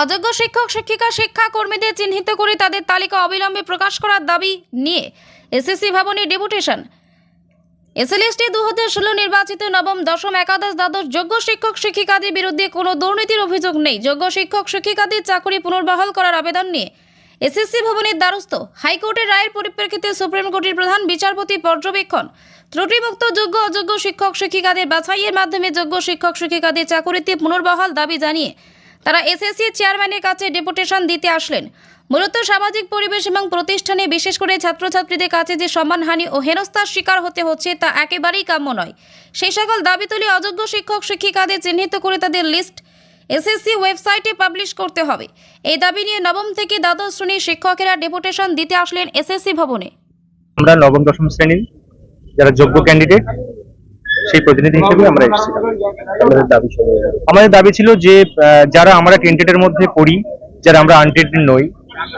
অযোগ্য শিক্ষক, শিক্ষিকা শিক্ষা কর্মীদের চিহ্নিত করে তাদের তালিকা অবিলম্বে প্রকাশ করার দাবি নিয়ে এসএসসি ভবনে ডেপুটেশন। এসএলএসটি দু হাজার ষোলো নির্বাচিত নবম, দশম, একাদশ, দ্বাদশ যোগ্য শিক্ষক, শিক্ষিকাদের বিরুদ্ধে কোনো দুর্নীতির অভিযোগ নেই। যোগ্য শিক্ষক, শিক্ষিকাদের চাকরি পুনর্বহাল করার আবেদন নিয়ে এসএসসি ভবনের দ্বারস্থ হাইকোর্টের রায়ের পরিপ্রেক্ষিতে সুপ্রিম কোর্টের প্রধান বিচারপতি পর্যবেক্ষণ ত্রুটিমুক্ত যোগ্য, অযোগ্য শিক্ষক, শিক্ষিকাদের বাছাইয়ের মাধ্যমে যোগ্য শিক্ষক, শিক্ষিকাদের চাকরিতে পুনর্বহাল দাবি জানিয়ে তারা এসএসসি চেয়ারম্যানের কাছে ডেপুটেশন দিতে আসলেন। মূলত সামাজিক পরিবেশ এবং প্রতিষ্ঠানে বিশেষ করে ছাত্রছাত্রীদের কাছে যে সম্মানহানি ও হেনস্থার শিকার হতে হচ্ছে তা একেবারেই কাম্য নয়। সেই সকল দাবি তুলে অযোগ্য শিক্ষক, শিক্ষিকাদের চিহ্নিত করে তাদের লিস্ট এসএসসি ওয়েবসাইটে পাবলিশ করতে হবে। এই দাবি নিয়ে নবম থেকে দ্বাদশ শ্রেণির শিক্ষকেরা ডেপুটেশন দিতে আসলেন এসএসসি ভবনে। আমরা নবম দশম শ্রেণির যারা যোগ্য ক্যান্ডিডেট সেই প্রতিনিধি হিসেবে আমরা এসেছিলাম আমাদের দাবি ছিল আমাদের দাবি ছিল যে যারা আমরা টেন্টেডের মধ্যে পড়ি যারা আমরা আনটেন্টেড নই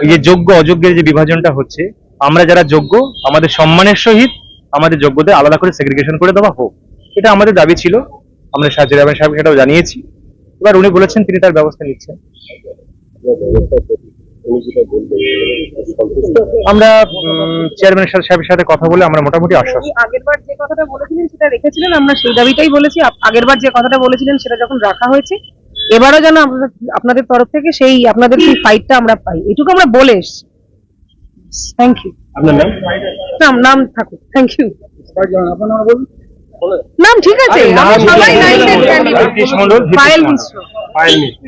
এই যে যোগ্য অযোগ্যের যে বিভাজনটা হচ্ছে আমরা যারা যোগ্য আমাদের সম্মানের সহিত আমাদের যোগ্যদের আলাদা করে সেগ্রিগেশন করে দেওয়া হোক এটা আমাদের দাবি ছিল। আমরা সাহায্য রহমান সাহেব সেটাও জানিয়েছি। এবার উনি বলেছেন তিনি তার ব্যবস্থা নিচ্ছেন। আমরা চেয়ারম্যান সাহেবের সাথে কথা বলে আমরা মোটামুটি আশ্বস্ত। আপনি আগেরবার যে কথাটা বলেছিলেন সেটা রেখেছিলেন আমরা সেই দাবিটাই বলেছি। আগেরবার যে কথাটা বলেছিলেন সেটা যখন রাখা হয়েছে এবারও যেন আপনাদের- তরফ থেকে সেই আপনাদের সেই ফাইটটা আমরা পাই এটুকু আমরা বলে এসছি। থ্যাংক ইউ আপনার নাম? নাম নাম থাকুক। থ্যাংক ইউ নাম ঠিক আছে আমরা সবাই পায়েল মিশ্র পায়েল মিশ্র।